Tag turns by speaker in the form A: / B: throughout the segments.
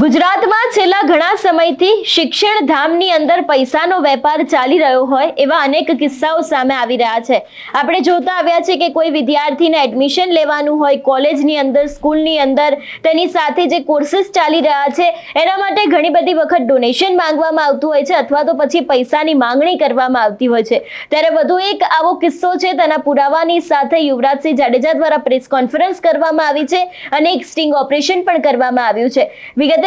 A: ગુજરાતમાં છેલ્લા ઘણા સમયથી શિક્ષણ ધામની અંદર પૈસાનો વેપાર ચાલી રહ્યો હોય એવા અનેક કિસ્સાઓ સામે આવી રહ્યા છે. આપણે જોતા આવ્યા છે કે કોઈ વિદ્યાર્થીને એડમિશન લેવાનું હોય, કોલેજની અંદર, સ્કૂલની અંદર, તેની સાથે જે કોર્સિસ ચાલી રહ્યા છે, એના માટે ઘણી બધી વખત ડોનેશન માંગવામાં આવતું હોય છે અથવા તો પછી પૈસાની માંગણી કરવામાં આવતી હોય છે. ત્યારે વધુ એક આવો કિસ્સો છે તેના પુરાવાની સાથે યુવરાજસિંહ જાડેજા દ્વારા પ્રેસ કોન્ફરન્સ કરવામાં આવી છે અને એક સ્ટિંગ ઓપરેશન પણ કરવામાં આવ્યું છે. વિગતે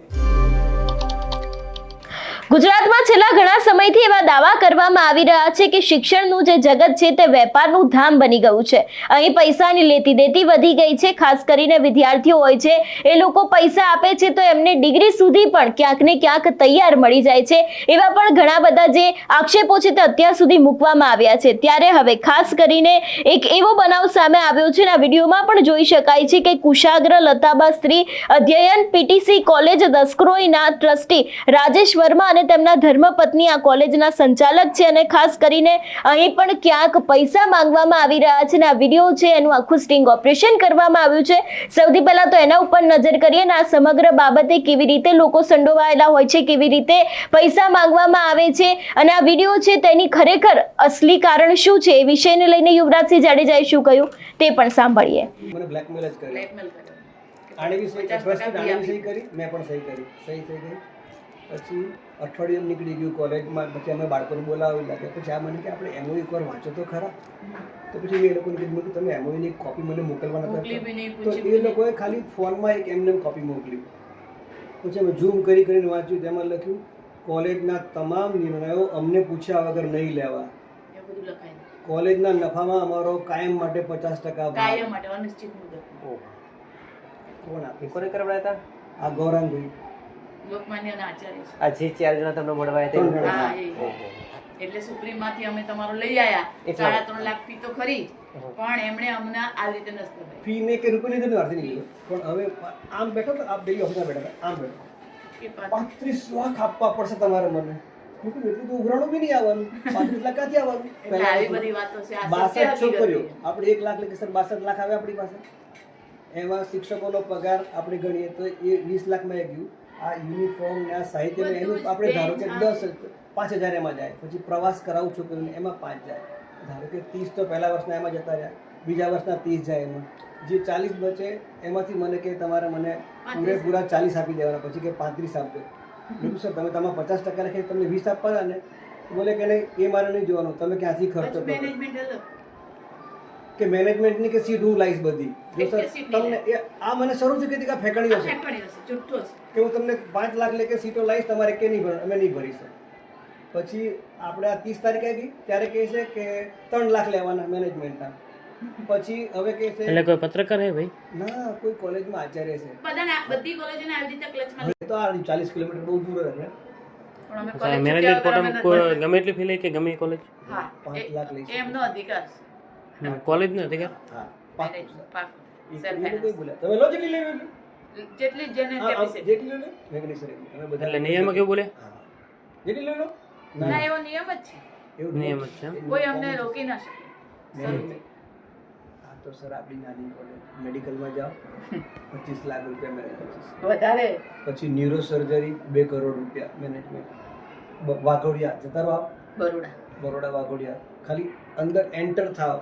A: ગુજરાતમાં છેલ્લા ઘણા સમયથી એવા દાવા કરવામાં આવી રહ્યા છે કે શિક્ષણનું જે જગત છે તે વેપારનું ધામ બની ગયું છે. અહીં પૈસાની લેતી દેતી વધી ગઈ છે, ખાસ કરીને વિદ્યાર્થીઓ હોય છે. એ લોકો પૈસા આપે છે તો એમને ડિગ્રી સુધી પણ ક્યાંક ને ક્યાંક તૈયાર મળી જાય છે. એવા પણ ઘણા બધા જે આક્ષેપો છે તે અત્યાર સુધી મૂકવામાં આવ્યા છે. ત્યારે હવે ખાસ કરીને એક એવો બનાવ સામે આવ્યો છે આ વિડીયોમાં પણ જોઈ શકાય છે કે કુશાગ્ર લતાબા સ્ત્રી અધ્યયન પીટીસી કોલેજ દસક્રોઈના ટ્રસ્ટી રાજેશ વર્મા અને તેમના ધર્મપત્ની આ કોલેજના સંચાલક છે અને ખાસ કરીને અહીં પણ ક્યાંક પૈસા માંગવામાં આવી રહ્યા છે અને આ વીડિયો છે એનું આખું સ્ટિંગ ઓપરેશન કરવામાં આવ્યું છે. સૌથી પહેલાં તો એના ઉપર નજર કરીએ અને આ સમગ્ર બાબતે કેવી રીતે લોકો સંડોવાયેલા હોય છે કેવી રીતે પૈસા માંગવામાં આવે છે અને આ વીડિયો છે તેની ખરેખર અસલી કારણ શું છે એ વિષયને લઈને યુવરાજસિંહ જાડેજાએ શું કહ્યું તે પણ સાંભળીએ.
B: મને બ્લેકમેલ જ
C: કર્યો. ફી
B: સહી કરી મેં પણ સહી કરી. સહી થઈ ગઈ. પછી અઠવાડિયું નીકળી ગયું કોલેજમાં પછી અમે બાળકોને બોલાવી લાગે પછી આ મને કે આપણે એમઓયુ એકવાર વાંચો તો ખરા. તો પછી એ લોકોને કીધું કે તમે એમઓયુની કોપી મને મોકલવાના હતા. તો એ લોકોએ ખાલી ફોનમાં એક એમને કોપી મોકલી. પછી અમે ઝૂમ કરી કરીને વાંચ્યું તેમાં લખ્યું કોલેજના તમામ નિર્ણયો અમને પૂછ્યા વગર નહીં લેવા.
C: એ બધું લખાય
B: કોલેજના નફામાં અમારો કાયમ માટે પચાસ ટકા ભાગ.
C: કાયમ માટે અનિશ્ચિત મુદત.
B: કોણ આપે
D: કોને કરાવડાયા
B: આ ગૌરાંગભાઈ.
C: લોકમાન્યના આચાર્ય છે.
D: હતા આ જે ચાર જણા તમને મળવા આવ્યા
B: ત્રણ
D: હતા
B: જણા.
C: હા એ.
D: ઓહો.
C: એટલે સુપ્રીમ અમે તમારો લઈ આયા. સાડા ત્રણ લાખ ફી તો ખરી પણ એમણે અમને આ રીતે નસ્તો
B: ફી મેં કે રૂપિયા લીધે નથી નીકળ્યો પણ હવે આમ બેઠો તો આપ ડેલી ઓફિસમાં બેઠા આમ બેઠો. પાંત્રીસ લાખ આપવા પડશે તમારે મને. મેં એટલું તો ઉઘરાણું બી નહીં આવવાનું. પાંત્રીસ લાખ ક્યાંથી આવવાનું?
C: આવી બધી વાતો છે
B: બાસઠ છોકરીઓ. આપણે એક લાખ લખી સર બાસઠ લાખ આવે આપણી પાસે. એમાં શિક્ષકોનો પગાર આપણે ગણીએ તો એ વીસ લાખમાં ગયું. આ યુનિફોર્મ સાહિત્યમાં એનું આપણે ધારો કે દસ પાંચ હજાર એમાં જાય પછી પ્રવાસ કરાવું છોકરીઓને એમાં પાંચ જાય. ધારો કે ત્રીસ તો પહેલા વર્ષના એમાં જતા રહ્યા બીજા વર્ષના ત્રીસ જાય એમાં. જે ચાલીસ બચે એમાંથી મને કે તમારે મને પૂરેપૂરા ચાલીસ આપી દેવાના પછી કે પાંત્રીસ આપજો. બીજું સર તમે તમારા પચાસ ટકા રાખી તમને વીસ આપવાના ને બોલે કે નહીં એ મારે નહીં જોવાનું તમે ક્યાંથી ખર્ચો કરો? કે મેનેજમેન્ટની કે સીટ હું લાઈશ બધી? તમને એ આ મને શરૂ થી કીધી કે આ ફેંકણીઓ છે.
C: ફેંકણી હશે
B: કે હું તમને પાંચ લાખ લે કે સીટો લાવીશ તમારે કે નહીં ભર અમે નહીં ભરીશું પછી આપણે આ ત્રીસ તારીખ આવી ત્યારે કહે છે કે ત્રણ લાખ લેવાના મેનેજમેન્ટના પછી હવે કહે છે
E: એટલે કોઈ પત્રકાર હે ભાઈ?
B: ના કોઈ કોલેજમાં આચાર્ય છે.
C: બધી કોલેજને આવી રીતે ક્લચમાં
B: તો આ ચાલીસ કિલોમીટર બહુ દૂર હશે આપણે
C: પણ અમે કોલેજ
E: મેનેજમેન્ટ ગમે એટલી ફી લે કે ગમે એ કોલેજ
C: હા
B: પાંચ લાખ લઈ
C: એમનો અધિકાર છે.
E: કોલેજ નથી કે?
B: હા તમે લો જેટલી લેવી
C: જેટલી જેને.
B: જેટલી લો
E: એટલે કેવું બોલે?
B: જેટલી લો લો
C: ના એવો નિયમ જ છે.
B: એવું
E: નિયમ જ છે
C: કોઈ અમને રોકી ના શકે.
B: હા તો સર આપણી નાની કોલેજ મેડિકલમાં જાઓ. પચીસ લાખ રૂપિયા મેનેજમેન્ટ
C: વધારે.
B: પછી ન્યુરો સર્જરી બે કરોડ રૂપિયા મેનેજમેન્ટ વાઘોડિયા જતા રહો.
C: બરોડા.
B: બરોડા વાઘોડિયા. ખાલી અંદર એન્ટર થાવ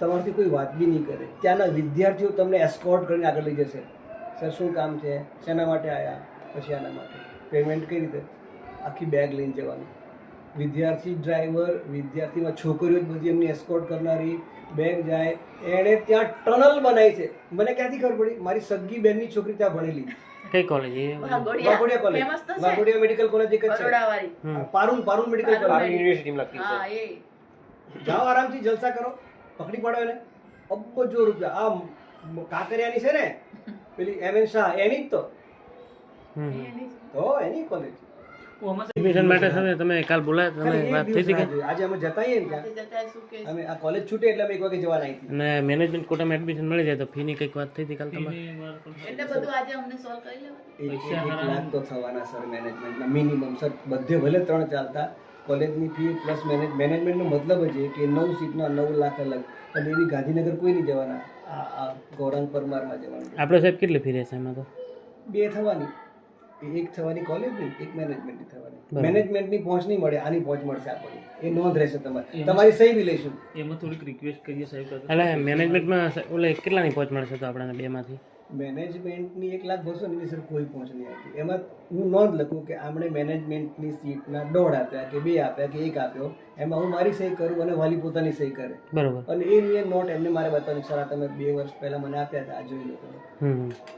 B: તમારાથી કોઈ વાત બી નહીં કરે. ત્યાંના વિદ્યાર્થીઓ તમને એસ્કોર્ટ કરીને આગળ લઈ જશે. સર શું કામ છે? શેના માટે આવ્યા પછી આના માટે. પેમેન્ટ કઈ રીતે? આખી બેગ લઈને જવાનું. વિદ્યાર્થી ડ્રાઈવર વિદ્યાર્થીમાં છોકરીઓ જ બધી એમની એસ્કોર્ટ કરનારી બેગ જાય એણે ત્યાં ટનલ બનાવી છે. મને ક્યાંથી ખબર પડી? મારી સગી બેનની છોકરી ત્યાં ભણેલી.
E: કઈ કોલેજ
C: વાઘોડિયા.
B: કોલેજ
C: famous તો છે.
B: વાઘોડિયા મેડિકલ કોલેજ એક જ છે. પારુલ પારુલ મેડિકલ કોલેજ
D: છે.
B: જાઓ આરામથી જલસા કરો. પકડી પાડો એને. અબજો રૂપિયા. આ કાંકરિયાની છે ને પેલી એમ એન શાહ એની જ તો.
C: એની
B: તો એની કોલેજ
E: એડમિશન માટે તમે તમે કાલ બોલાયા તમે વાત થઈ હતી કે
B: આજે અમે જતા આવીએ ને આ કોલેજ છૂટે એટલે અમે એક વાગે અહીંથી.
E: અને મેનેજમેન્ટ કોટામાં એડમિશન મળી જાય તો ફીની કંઈક વાત થઈ હતી કાલ તમારે?
C: એટલે બધું આજે અમને સોલ્વ કરી લેવાનું.
B: એક એક લાખ તો થવાના સર મેનેજમેન્ટના મિનિમમ સર બધે ભલે ત્રણ ચાલતા. કોલેજની ફી પ્લસ મેનેજ મેનેજમેન્ટનો મતલબ જ એ કે નવ સીટના નવ લાખ અલગ. અને એવી ગાંધીનગર કોઈ નહીં જવાના. આ આ ગૌરાંગ પરમારમાં જવાનું
E: આપણે સાહેબ કેટલી ફી રહેશે એમાં તો?
B: બે થવાની. એક થવાની કોલેજની એક મેનેજમેન્ટની થવાની. મેનેજમેન્ટની પહોંચ નહીં મળે આની પહોંચ મળશે આપણને. એ નોંધ રહેશે તમારી. તમારી સહી બી લઈશું.
D: એમાં થોડીક રિક્વેસ્ટ કરીએ સાહેબ.
E: એટલે મેનેજમેન્ટમાં ઓલે કેટલાની પહોંચ મળશે તો આપણને બેમાંથી?
B: મેનેજમેન્ટની એક લાખ ભરશો ને એની સર કોઈ પહોંચ નહીં આવતી એમાં હું નોંધ લખું કે આમણે મેનેજમેન્ટની સીટના દોઢ આપ્યા કે બે આપ્યા કે એક આપ્યો. એમાં હું મારી સહી કરું અને વાલી પોતાની સહી કરે.
E: બરાબર.
B: અને એ રીતે નોટ એમને મારે બતાવવાની સર આ તમે બે વર્ષ પહેલાં મને આપ્યા હતા આ જોઈ લો તમે.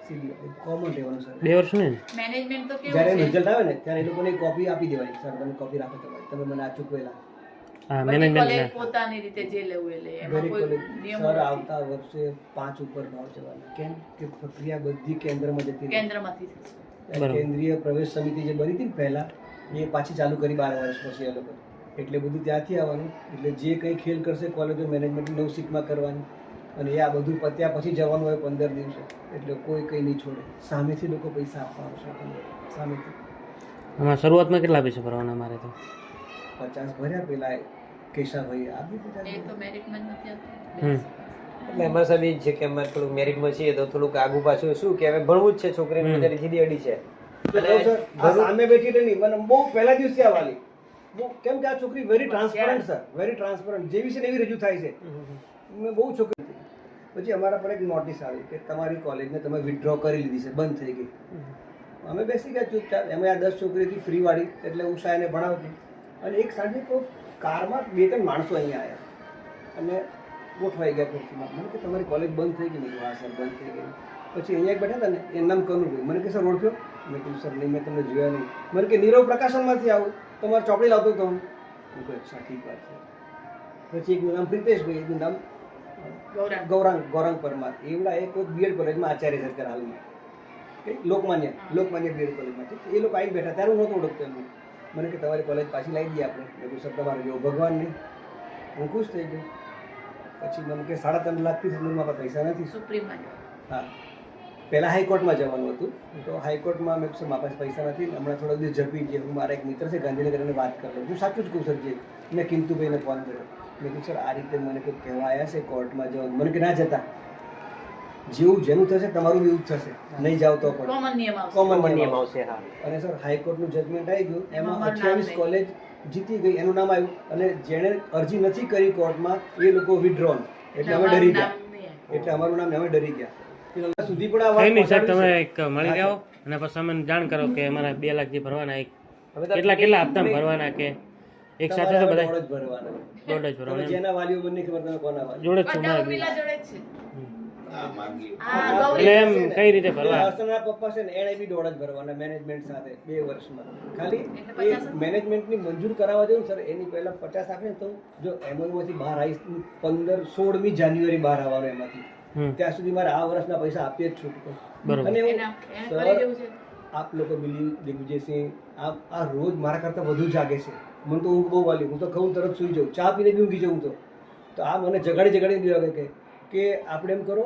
B: સીધી કોમન રહેવાનું સર
E: બે વર્ષ ને?
C: મેનેજમેન્ટ તો
B: જ્યારે રિઝલ્ટ આવે ને ત્યારે એ લોકોને કોપી આપી દેવાની. સર તમે કોપી રાખો તમારી. તમે મને આ ચૂકવેલા.
E: મેનેજમેન્ટ
C: પોતાની રીતે જે લેવું એ લે એમાં કોઈ
B: કોલેજ સર આવતા વર્ષે પાંચ ઉપર ભાવ જવાના. કેમ કે પ્રક્રિયા બધી કેન્દ્રમાં જતી
C: કેન્દ્રમાંથી થશે.
B: કેન્દ્રીય પ્રવેશ સમિતિ જે બની હતી ને પહેલા એ પાછી ચાલુ કરી બાર વર્ષ પછી એ લોકો. એટલે બધું ત્યાંથી આવવાનું. એટલે જે કંઈ ખેલ કરશે કોલેજો મેનેજમેન્ટ નવ સીટમાં કરવાની. અને એ આ બધું પત્યા પછી જવાનું હોય પંદર દિવસે. એટલે કોઈ કંઈ નહીં છોડે. સામેથી લોકો પૈસા આપવા આવશે આપણને. સામેથી.
E: આમાં શરૂઆતમાં કેટલા પૈસા ભરવાના મારે તો?
B: પચાસ ભર્યા પેલા કેશાભાઈ આપી
C: એ
B: દીધા
C: તો મેરિટમાં જ નથી
E: હમ.
F: એટલે અમારે એ છે કે અમારે થોડુંક મેરિટમાં છીએ તો થોડુંક આગુ પાછું શું કે હવે ભણવું જ છે છોકરીને બધાની જીદી અડી છે.
B: સામે બેઠી રહી નહીં મને બહુ પહેલા દિવસે આવવાની કેમ કે આ છોકરી very transparent sir very transparent જેવી છે એવી રજૂ થાય છે. મેં બહુ છોકરી હતી. પછી અમારા પર એક નોટિસ આવી કે તમારી કોલેજને તમે વિથડ્રો કરી લીધી છે બંધ થઈ ગઈ. અમે બેસી ગયા ચૂપચાપ. એમાં આ દસ છોકરીથી ફ્રી વાળી એટલે ઉષા એને ભણાવતી. અને એક સાંજે તો કારમાં બે ત્રણ માણસો અહીંયા આવ્યા. અને ગોઠવાઈ ગયા ખુરશીમાં. મને કે તમારી કોલેજ બંધ થઈ ગઈ? મેં કીધું હા સર બંધ થઈ ગઈ. પછી અહીંયા બેઠા હતા ને એ નામ કનુભાઈ. મને કે સર ઓળખ્યો? મેં કીધું સર નહીં મેં તમને જોયા નહીં. મને કે નીરવ પ્રકાશનમાંથી આવું. તમારે ચોપડી લાવતો હતો હું. મેં કહ્યું અચ્છા ઠીક વાત છે. પછી એકનું નામ પ્રિતેશભાઈ એકનું નામ
C: ગૌરાંગ.
B: ગૌરાંગ પરમાર. એવડા એક બીએડ કોલેજમાં આચાર્ય સરકાર હાલમાં. લોકમાન્ય લોકમાન્ય બીએડ કોલેજમાં. એ લોકો આવી બેઠા. ત્યારે હું નહોતો ઓળખતો એમને. મને કે તમારી કોલેજ પાછી લાવી દઈએ આપણે. મેં સર તમારે જેવો ભગવાન નહીં હું ખુશ થઈ ગયો. પછી મને કે સાડા ત્રણ લાખ ફીસ મારા પૈસા નથી.
C: સુપ્રીમમાં
B: હા. પહેલાં હાઈકોર્ટમાં જવાનું હતું. તો હાઈકોર્ટમાં મેં સર મારા પાસે પૈસા નથી. હમણાં થોડા દિવસ ઝડપી ગયા. હું મારા એક મિત્ર છે ગાંધીનગરને વાત કરી હું સાચું જ કહું સર જે મેં કિંતુભાઈને ફોન કર્યો. મેં કીધું સર આ રીતે મને કંઈક કહેવા આવ્યા છે કોર્ટમાં જવાનું. મને કે ના જતા. જેવું જેનું થશે તમારું એવું થશે. નહીં જાવ તો પણ.
C: કોમન નિયમ આવશે.
B: કોમન
F: નિયમ આવશે. હા.
B: અને સર હાઈકોર્ટનું જજમેન્ટ આવી ગયું.
C: એમાં
B: અઠ્યાવીસ કોલેજ જીતી ગઈ એનું નામ આવ્યું. અને જેણે અરજી નથી કરી કોર્ટમાં એ લોકો વિડ્રોન એટલે અમે ડરી ગયા. એટલે અમારું નામ અમે ડરી ગયા. સુધી પણ આ
E: નહીં સાહેબ તમે એક મળી જાઓ અને પછી અમને જાણ કરો કે અમારા બે લાખ જે ભરવાના એક
F: હવે તો
E: કેટલા કેટલા હપ્તા ભરવાના કે એક સાથે છે બધા
B: દોઢ જ ભરવાના. જેના વાલીઓ મને ખબર તમે કોના
E: જોડે જ છું એટલે એમ કઈ રીતે ભરવા?
B: હર્ષના પપ્પા છે ને એણે બી દોડ જ ભરવાના મેનેજમેન્ટ સાથે બે વર્ષમાં. ખાલી એ મેનેજમેન્ટની મંજૂર કરાવવા દેવું સર એની પહેલા પચાસ આપે ને તો જો એમઓમાંથી બહાર આવીશ પંદર સોળમી જાન્યુઆરી બહાર આવવાનું એમાંથી. ત્યાં સુધી મારે આ વર્ષના પૈસા આપીએ જ
E: છું.
B: અને હું સર,
C: કરી જેવું છે.
B: આપ લોકો બિલીવ દિગ્વિજયસિંહ આ આ રોજ મારા કરતાં વધુ જાગે છે. મને તો ઊંઘ બહુ વાલી હું તો ખઉં તરત સૂઈ જાઉં. ચા પીને બી ઊંઘી જાઉં તો. તો આ મને જગાડી જગાડી દેવા કે કે આપણે એમ કરો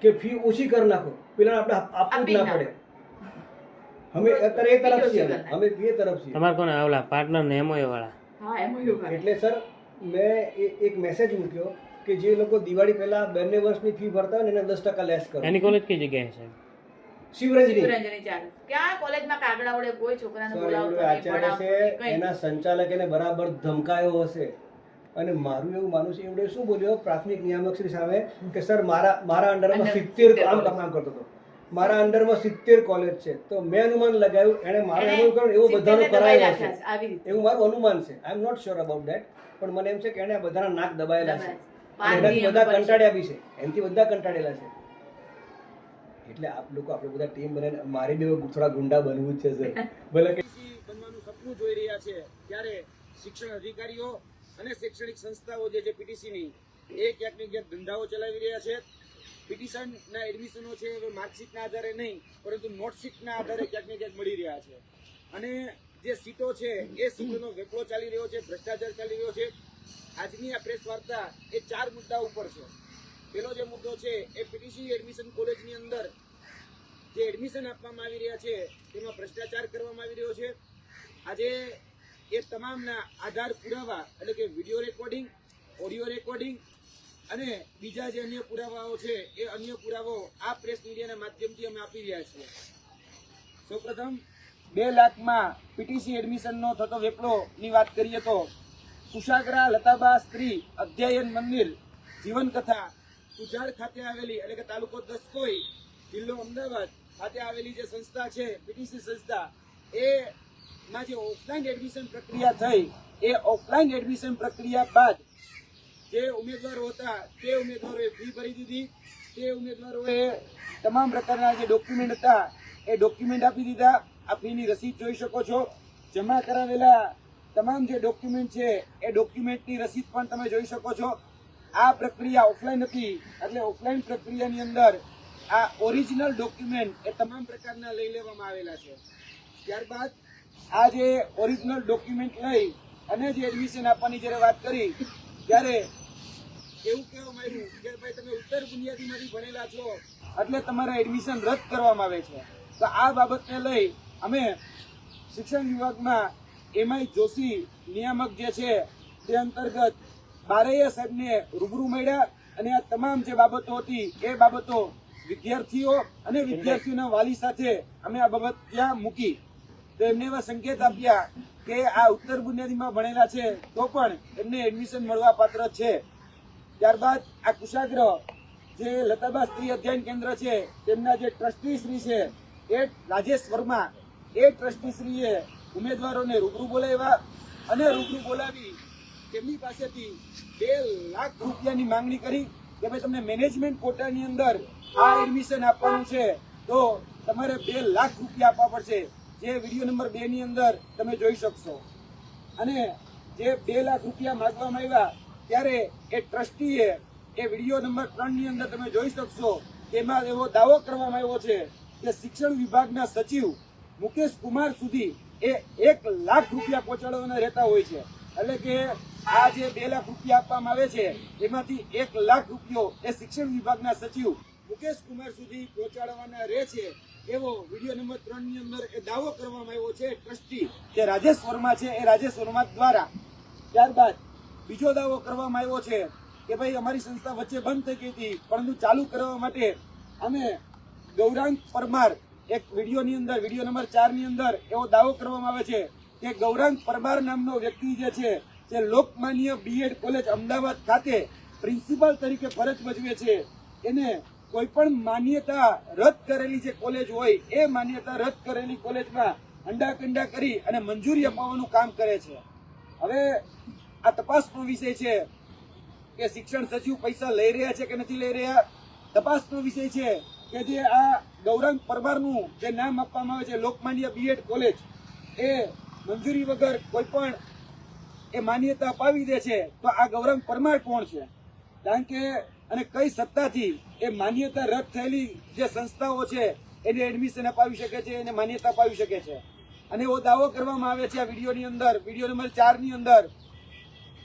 B: કે ફી ઓછી કરી નાખો. પેલા આપણે આપવું જ ના પડે. અમે અત્યારે એ તરફ છીએ અમે. બે તરફ છીએ.
E: તમારે કોને આવલા? પાર્ટનર ને એમઓએ વાળા.
B: એટલે સર મેં એક મેસેજ મૂક્યો કે જે લોકો દિવાળી પહેલા બંને વર્ષની ફી ભરતા હોય ને એને દસ ટકા લેસ કરો.
E: એની કોલેજ કઈ જગ્યાએ છે?
B: શિવરંજની.
C: શિવરંજની ચાલે ક્યાં કોલેજમાં કાગડા વડે કોઈ છોકરાને બોલાવતો નહીં,
B: આચાર્ય
C: ભણાવતો
B: છે
C: નહીં, કંઈ
B: એના સંચાલક એને બરાબર ધમકાયો હશે. અને મારું એવું માનું છે એમણે શું બોલ્યો? પ્રાથમિક નિયામક શ્રી સામે કે સર મારા મારા અંડરમાં સિત્તેર
C: કામ
B: કામ કરતો હતો. મારા અંડરમાં સિત્તેર કોલેજ છે. તો મેં અનુમાન લગાવ્યું એણે મારું એવું કર્યું એવું બધાનું
C: સિત્તેરને
B: કરાયું
C: છે,
B: એવું મારું અનુમાન છે. I am not sure about that પણ મને એમ છે કે એણે બધાના નાક દબાયેલા છે. એનાથી બધા કંટાળ્યા બી છે. એનાથી બધા કંટાળેલા છે. એટલે આપ લોકો આપણે બધા ટીમ બને મારી બી થોડા ગુંડા બનવું જ છે સર ભલે કે
G: બનવાનું સપનું જોઈ રહ્યા છે. ત્યારે શિક્ષણ અધિકારીઓ અને શૈક્ષણિક સંસ્થાઓ જે છે પીટીસીની, એ ક્યાંક ક્યાંક ધંધાઓ ચલાવી રહ્યા છે. પિટિશનના એડમિશનો છે એ માર્કશીટના આધારે નહીં, પરંતુ નોટશીટના આધારે ક્યાંક ક્યાંક મળી રહ્યા છે. અને જે સીટો છે, એ સીટોનો વેપલો ચાલી રહ્યો છે, ભ્રષ્ટાચાર ચાલી રહ્યો છે. આજની આ પ્રેસ વાર્તા એ ચાર મુદ્દા ઉપર છે. પેલો જે મુદ્દો છે, એ પીટીસી એડમિશન કોલેજની અંદર જે એડમિશન આપવામાં આવી રહ્યા છે, તેમાં ભ્રષ્ટાચાર કરવામાં આવી રહ્યો છે. આજે એ તમામના આધાર પુરાવા, એટલે કે વીડિયો રેકોર્ડિંગ ઓડિયો રેકોર્ડિંગ અને બીજા જે અન્ય પુરાવાઓ છે, એ અન્ય પુરાવાઓ આ પ્રેસ મીડિયાના માધ્યમથી અમે આપી રહ્યા છીએ. સૌપ્રથમ, બે લાખમાં પીટીસી એડમિશનનો થતો વેપલોની વાત કરીએ તો, કુશાગરા લતાબા સ્ત્રી અધ્યયન મંદિર, જીવનકથા ઉજાડ ખાતે આવેલી, એટલે કે તાલુકો દસકોઈ, જિલ્લો અમદાવાદ ખાતે આવેલી જે સંસ્થા છે પીટીસી સંસ્થા, એ માં જે ઓફલાઈન એડમિશન પ્રક્રિયા થઈ, એ ઓફલાઈન એડમિશન પ્રક્રિયા બાદ જે ઉમેદવારો હતા, તે ઉમેદવારોએ ફી ભરી દીધી. તે ઉમેદવારોએ તમામ પ્રકારના જે ડોક્યુમેન્ટ હતા, એ ડોક્યુમેન્ટ આપી દીધા. આ ફીની રસીદ જોઈ શકો છો. જમા કરાવેલા તમામ જે ડોક્યુમેન્ટ છે, એ ડોક્યુમેન્ટની રસીદ પણ તમે જોઈ શકો છો. આ પ્રક્રિયા ઓફલાઈન હતી, એટલે ઓફલાઈન પ્રક્રિયાની અંદર આ ઓરિજિનલ ડોક્યુમેન્ટ એ તમામ પ્રકારના લઈ લેવામાં આવેલા છે. ત્યારબાદ આ જે ઓરિજિનલ ડોક્યુમેન્ટ લઈ અને જે એડમિશન આપવાની જ્યારે વાત કરી, ત્યારે એવું કહેવા આવ્યું કે ભાઈ તમે ઉત્તર બુનિયાદીમાંથી ભણેલા છો, એટલે તમારા એડમિશન રદ કરવામાં આવે છે. તો આ બાબતને લઈ અમે શિક્ષણ વિભાગમાં એમઆઈ જોશી નિયામક જે છે, તે અંતર્ગત બારૈયા સાહેબને રૂબરૂ મળ્યા અને આ તમામ જે બાબતો હતી, એ બાબતો વિદ્યાર્થીઓ અને વિદ્યાર્થીઓના વાલી સાથે અમે આ બાબત ત્યાં મૂકી. એમને એવા સંકેત આપ્યા કે આ ઉત્તર બુનિયાદીમાં ભણેલા છે, તો પણ એમને એડમિશન મળવા પાત્ર છે. ત્યારબાદ આ કુશાગ્રહ જે લતાબા સ્ત્રી અધ્યયન કેન્દ્ર છે, તેમના જે ટ્રસ્ટી શ્રી છે, એ રાજેશ વર્મા, એ ટ્રસ્ટી શ્રીએ ઉમેદવારોને રૂબરૂ બોલાવ્યા અને રૂબરૂ બોલાવી તેમની પાસેથી બે લાખ રૂપિયાની માંગણી કરી કે ભાઈ તમને મેનેજમેન્ટ કોટાની અંદર આ એડમિશન આપવાનું છે, તો તમારે બે લાખ રૂપિયા આપવા પડશે. જે વીડિયો નંબર બે ની અંદર તમે જોઈ શકશો. અને જે બે લાખ રૂપિયા માગવામાં આવ્યા, ત્યારે એ ટ્રસ્ટીએ એ વીડિયો નંબર ત્રણની અંદર તમે જોઈ શકશો. તેમાં એવો દાવો કરવામાં આવ્યો છે કે શિક્ષણ વિભાગના સચિવ મુકેશ કુમાર સુધી એ એક લાખ રૂપિયા પહોંચાડવાના રહેતા હોય છે. એટલે કે આ જે બે લાખ રૂપિયા આપવામાં આવે છે, એમાંથી એક લાખ રૂપિયો એ શિક્ષણ વિભાગના સચિવ મુકેશ કુમાર સુધી પહોંચાડવાના રહે છે. એવો વીડિયો નંબર ત્રણની અંદર એ દાવો કરવામાં આવ્યો છે, ટ્રસ્ટી જે રાજેશ વર્મા છે, એ રાજેશ વર્મા દ્વારા ત્યારબાદ બીજો દાવો કરવામાં આવ્યો છે કે ભાઈ અમારી સંસ્થા વચ્ચે બંધ થઈ ગઈ હતી, પરંતુ ચાલુ કરવા માટે અમે ગૌરાંગ પરમાર એક વિડીયોની અંદર, વીડિયો નંબર ચારની અંદર એવો દાવો કરવામાં આવે છે કે ગૌરાંગ પરમાર નામનો વ્યક્તિ જે છે તે લોકમાન્ય બીએડ કોલેજ અમદાવાદ ખાતે પ્રિન્સિપાલ તરીકે ફરજ ભજવે છે, એને કોઈ પણ માન્યતા રદ કરેલી જે કોલેજ હોય, એ માન્યતા રદ કરેલી કોલેજમાં અંડાકંડા કરી અને મંજૂરી અપાવવાનું કામ કરે છે. હવે આ તપાસનો વિષય છે કે શિક્ષણ સચિવ પૈસા લઈ રહ્યા છે કે નથી લઈ રહ્યા? તપાસનો વિષય છે કે જે આ ગૌરંગ પરમારનું જે નામ આપવામાં આવે છે, લોકમાન્ય બીએડ કોલેજ, એ મંજૂરી વગર કોઈ પણ એ માન્યતા અપાવી દે છે, તો આ ગૌરંગ પરમાર કોણ છે? કારણ કે અને કઈ સત્તાથી એ માન્યતા રદ થયેલી જે સંસ્થાઓ છે, એને એડમિશન અપાવી શકે છે, એને માન્યતા અપાવી શકે છે. અને એવો દાવો કરવામાં આવે છે આ વિડીયોની અંદર, વીડિયો નંબર ચારની અંદર,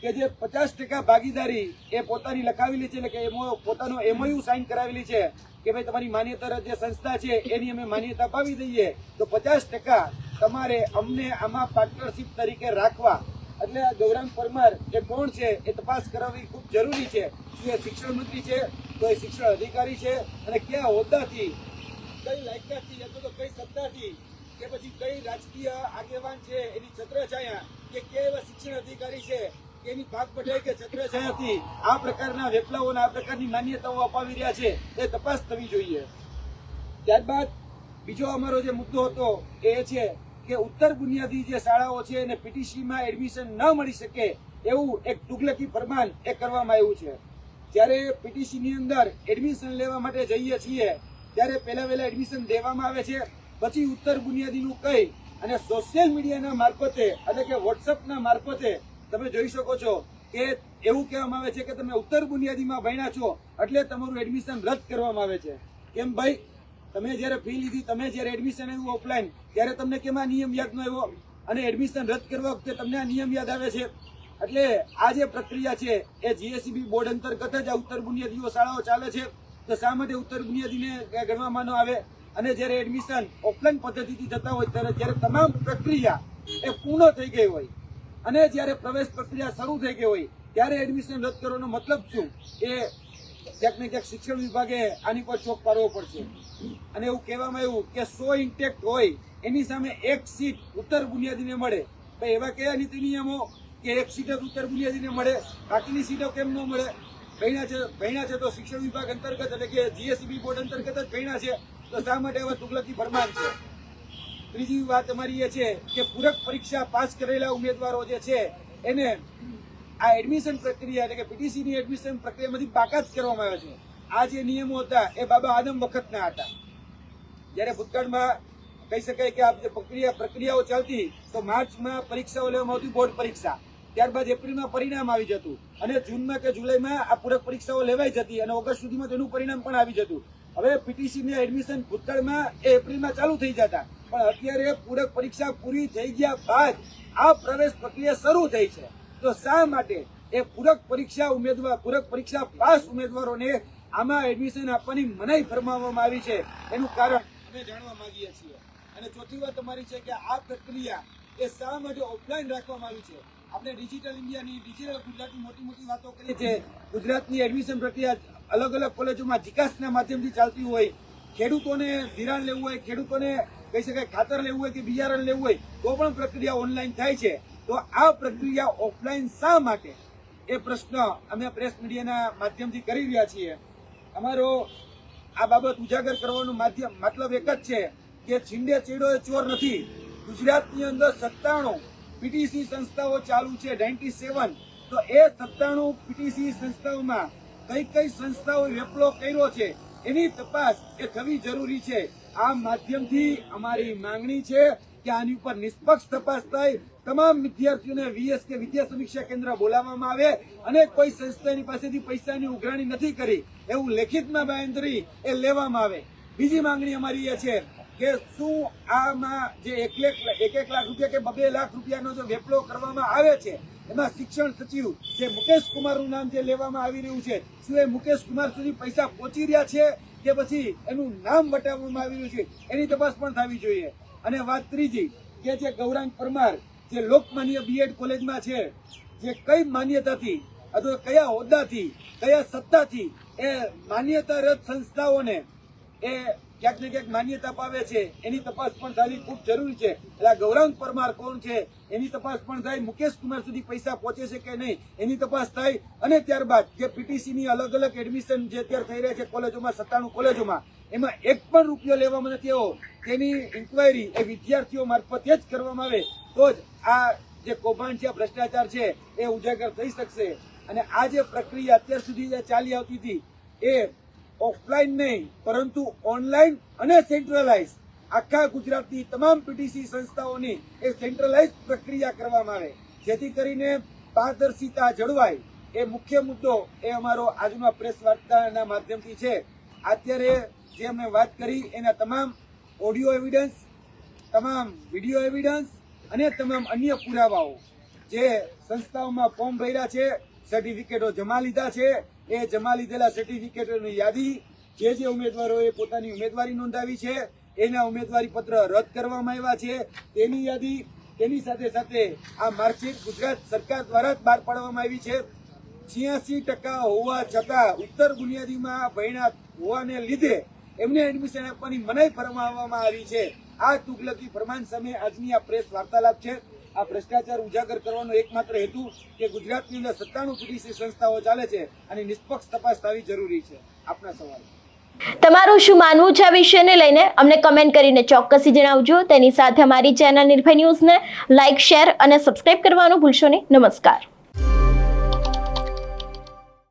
G: કે જે પચાસ ટકા ભાગીદારી એ પોતાની લખાવેલી છે, એટલે કે એમો પોતાનો એમઓયુ સાઇન કરાવેલી છે, કે ભાઈ તમારી માન્યતા જે સંસ્થા છે, એની અમે માન્યતા અપાવી દઈએ, તો પચાસ ટકા તમારે અમને આમાં પાર્ટનરશીપ તરીકે રાખવા એટલે ગૌરાંગ પરમાર એ કોણ છે એ તપાસ કરાવવી ખૂબ જરૂરી છે. શું એ શિક્ષણ મંત્રી છે? તો એ શિક્ષણ અધિકારી છે. અને કયા હોદ્દાથી? કઈ લાયકાતથી અથવા તો કઈ સત્તાથી? કે પછી કઈ રાજકીય આગેવાન છે? એની છત્રછાયા? કે કયા એવા શિક્ષણ અધિકારી છે? એની ભાગ પટેલ કે છત્રછાયાથી? આ પ્રકારના વેપલાઓને આ પ્રકારની માન્યતાઓ અપાવી રહ્યા છે. એ તપાસ થવી જોઈએ. ત્યારબાદ બીજો અમારો જે મુદ્દો હતો એ છે કે ઉત્તર બુનિયાદી જે શાળાઓ છે એને પીટીસીમાં એડમિશન ન મળી શકે એવું એક તુગલકી ફરમાન એ કરવામાં આવ્યું છે. જ્યારે પીટીસીની અંદર એડમિશન લેવા માટે જઈએ છીએ, ત્યારે પહેલા વહેલા એડમિશન દેવામાં આવે છે, પછી ઉત્તર બુનિયાદીનું કહી અને સોશિયલ મીડિયાના મારફતે એટલે કે વોટ્સઅપના મારફતે તમે જોઈ શકો છો કે એવું કહેવામાં આવે છે કે તમે ઉત્તર બુનિયાદીમાં ભણ્યા છો, એટલે તમારું એડમિશન રદ કરવામાં આવે છે. કેમ ભાઈ? તમે જ્યારે ફી લીધી, તમે જ્યારે એડમિશન આવ્યું ઓફલાઈન ત્યારે તમને કેમ આ નિયમ યાદ ન આવ્યો? અને એડમિશન રદ કરવા વખતે તમને આ નિયમ યાદ આવે છે? એટલે આ જે પ્રક્રિયા છે, એ જીએસસીબી બોર્ડ અંતર્ગત જ આ ઉત્તર બુનિયાદીઓ શાળાઓ ચાલે છે. તો શા માટે ઉત્તર બુનિયાદીને ગણવામાં ન આવે? અને જ્યારે એડમિશન ઓફલાઈન પદ્ધતિથી થતા હોય, ત્યારે જ્યારે તમામ પ્રક્રિયા એ પૂર્ણ થઈ ગઈ હોય, અને જ્યારે પ્રવેશ પ્રક્રિયા શરૂ થઈ ગઈ હોય, ત્યારે એડમિશન રદ કરવાનો મતલબ શું? એ ક્યાંક ને ક્યાંક શિક્ષણ વિભાગે આની પર ચોક પાડવો પડશે. અને એવું કહેવામાં આવ્યું કે સો ઇન્ટેક્ટ હોય, એની સામે એક સીટ ઉત્તર બુનિયાદીને મળે. ભાઈ, એવા કયા નીતિ નિયમો કે એક સીટ જ ઉત્તર બુનિયાદીને મળે? બાકીની સીટો કેમ ન મળે? ભણ્યા છે ભણ્યા છે તો શિક્ષણ વિભાગ અંતર્ગત એટલે કે જીએસબી બોર્ડ અંતર્ગત જ ભૈણા છે, તો શા માટે એવા તુગલકી ફરમાન છે? ત્રીજી વાત અમારી એ છે કે પૂરક પરીક્ષા પાસ કરેલા ઉમેદવારો જે છે, એને આ એડમિશન પ્રક્રિયા એટલે કે પીટીસીની એડમિશન પ્રક્રિયામાંથી બાકાત કરવામાં આવે છે. આ જે નિયમો હતા, એ બાબા આદમ વખતના હતા. જ્યારે ભૂતકાળમાં કહી શકાય કે આ પ્રક્રિયા પ્રક્રિયાઓ ચાલતી તો માર્ચમાં પરીક્ષાઓ લેવામાં આવતી બોર્ડ પરીક્ષા. ત્યારબાદ એપ્રિલમાં પરિણામ આવી જતું અને જૂનમાં કે જુલાઈમાં આ પૂરક પરીક્ષાઓ લેવાઈ જતી અને ઓગસ્ટ સુધીમાં તેનું પરિણામ પણ આવી જતું. હવે પીટીસીને એડમિશન ભૂતકાળમાં એ એપ્રિલમાં ચાલુ થઈ જતા. પણ અત્યારે પૂરક પરીક્ષા પૂરી થઈ ગયા બાદ આ પ્રવેશ પ્રક્રિયા શરૂ થઈ છે. તો શા માટે એ પૂરક પરીક્ષા ઉમેદવાર પૂરક પરીક્ષા પાસ ઉમેદવારોને આમાં એડમિશન આપવાની મનાઈ ફરમાવવામાં આવી છે? એનું કારણ અમે જાણવા માંગીએ છીએ. અને ચોથી વાત તમારી છે કે આ પ્રક્રિયા એ શા માટે ઓફલાઈન રાખવામાં આવી છે. આપણે ડિજિટલ ઇન્ડિયાની ડિજિટલ ગુજરાતની મોટી મોટી વાતો કરીએ છીએ. ગુજરાતની એડમિશન પ્રક્રિયા અલગ અલગ કોલેજોમાં જીકાસના માધ્યમથી ચાલતી હોય, ખેડૂતોને ધિરાણ લેવું હોય, ખેડૂતોને કહી શકાય ખાતર લેવું હોય કે બિયારણ લેવું હોય, તો પણ પ્રક્રિયા ઓનલાઈન થાય છે. તો આ પ્રક્રિયા ઓફલાઈન શા માટે? એ પ્રશ્ન અમે પ્રેસ મીડિયાના માધ્યમથી કરી રહ્યા છીએ. અમારો આ બાબત ઉજાગર કરવાનું માધ્યમ, મતલબ એક જ છે કે છીંડે ચીડો એ ચોર નથી. ગુજરાતની અંદર સત્તાણું પીટીસી સંસ્થાઓ ચાલુ છે નાઇન્ટી સેવન તો એ સત્તાણું પીટીસી સંસ્થાઓમાં કઈ કઈ સંસ્થાઓ વેપલો કર્યો છે, એની તપાસ એ થવી જરૂરી છે. આ માધ્યમથી અમારી માંગણી છે કે આની ઉપર નિષ્પક્ષ તપાસ થાય તમામ વિદ્યાર્થીઓને વીએસ કે વિદ્યા સમીક્ષા કેન્દ્ર બોલાવવામાં આવે અને કોઈ સંસ્થાની પાસેથી પૈસાની ઉઘરાણી નથી કરી. એવું લેખિતમાં બાયંતરી એ લેવામાં આવે. બીજી માંગણી અમારી એ છે કે શું આમાં જે એક એક એક લાખ રૂપિયા કે બબે લાખ રૂપિયાનો જે વેપલો કરવામાં આવે છે, એમાં શિક્ષણ સચિવ જે મુકેશ કુમારનું નામ જે લેવામાં આવી રહ્યું છે, શું એ મુકેશ કુમાર સુધી પૈસા પહોંચી રહ્યા છે કે પછી એનું નામ વટાવવામાં આવી રહ્યું છે, એની તપાસ પણ થવી જોઈએ. અને વાત ત્રીજી, કે જે ગૌરાંગ પરમાર, જે લોકમાન્ય બીએડ કોલેજમાં છે, જે કઈ માન્યતાથી અથવા કયા હોદ્દાથી, કયા સત્તાથી એ માન્યતા રદ સંસ્થાઓને એ ક્યાંક ને ક્યાંક માન્યતા પાવે છે. એની તપાસ પણ થવી ખૂબ જરૂરી છે. એટલે ગૌરાંગ પરમાર કોણ છે? એની તપાસ પણ થાય. મુકેશ કુમાર સુધી પૈસા પહોંચે છે કે નહીં? એની તપાસ થાય. અને ત્યારબાદ જે પીટીસીની અલગ અલગ એડમિશન જે અત્યારે થઈ રહ્યા છે કોલેજોમાં, સત્તાણું કોલેજોમાં, એમાં એક પણ રૂપિયો લેવામાં નથી આવ્યો. તેની ઇન્કવાયરી એ વિદ્યાર્થીઓ મારફતે જ કરવામાં આવે. તો જ આ જે કૌભાંડ છે ભ્રષ્ટાચાર છે, એ ઉજાગર થઈ શકશે. અને આ જે પ્રક્રિયા અત્યાર સુધી જે ચાલી આવતી હતી, એ ઓફલાઈન નહીં, પરંતુ ઓનલાઈન અને સેન્ટ્રલાઇઝ આખા ગુજરાતની તમામ પીટીસી સંસ્થાઓની એ સેન્ટ્રલાઇઝ પ્રક્રિયા કરવામાં આવે. જેથી કરીને પારદર્શિતા જળવાય. એ મુખ્ય મુદ્દો એ અમારો આજના પ્રેસ વાર્તાના માધ્યમથી છે. અત્યારે જે અમે વાત કરી, એના તમામ ઓડિયો એવિડન્સ તમામ વીડિયો એવિડન્સ અને તમામ અન્ય પુરાવાઓ જે સંસ્થાઓમાં ફોર્મ ભર્યા છે સર્ટિફિકેટો જમા લીધા છે એ જમા લીધેલા સર્ટિફિકેટોની યાદી જે જે ઉમેદવારોએ પોતાની ઉમેદવારી નોંધાવી છે, એના ઉમેદવારી પત્ર રદ કરવામાં આવ્યા છે. તેની યાદી, તેની સાથે સાથે આ માર્કશીટ ગુજરાત સરકાર દ્વારા જ બહાર પાડવામાં આવી છે. છ્યાસી ટકા હોવા છતાં ઉત્તર બુનિયાદીમાં ભયણા હોવાને લીધે એમને એડમિશન આપવાની મનાઈ ફરમાવવામાં આવી છે. આ તુગલકી ફરમાન સામે આજની આ પ્રેસ વાર્તાલાપ છે. આ ભ્રષ્ટાચાર ઉજાગર કરવાનો એકમાત્ર હેતુ કે ગુજરાતની અંદર સત્તાણું પીટીસી સંસ્થાઓ ચાલે છે અને નિષ્પક્ષ તપાસ થવી જરૂરી છે. આપના સવાલ.
A: તમારું શું માનવું છે આ વિષયને લઈને? અમને કમેન્ટ કરીને ચોક્કસી જણાવજો. તેની સાથે અમારી ચેનલ નિર્ભય ન્યૂઝને લાઇક શેર અને સબસ્ક્રાઇબ કરવાનું ભૂલશો નહીં. નમસ્કાર.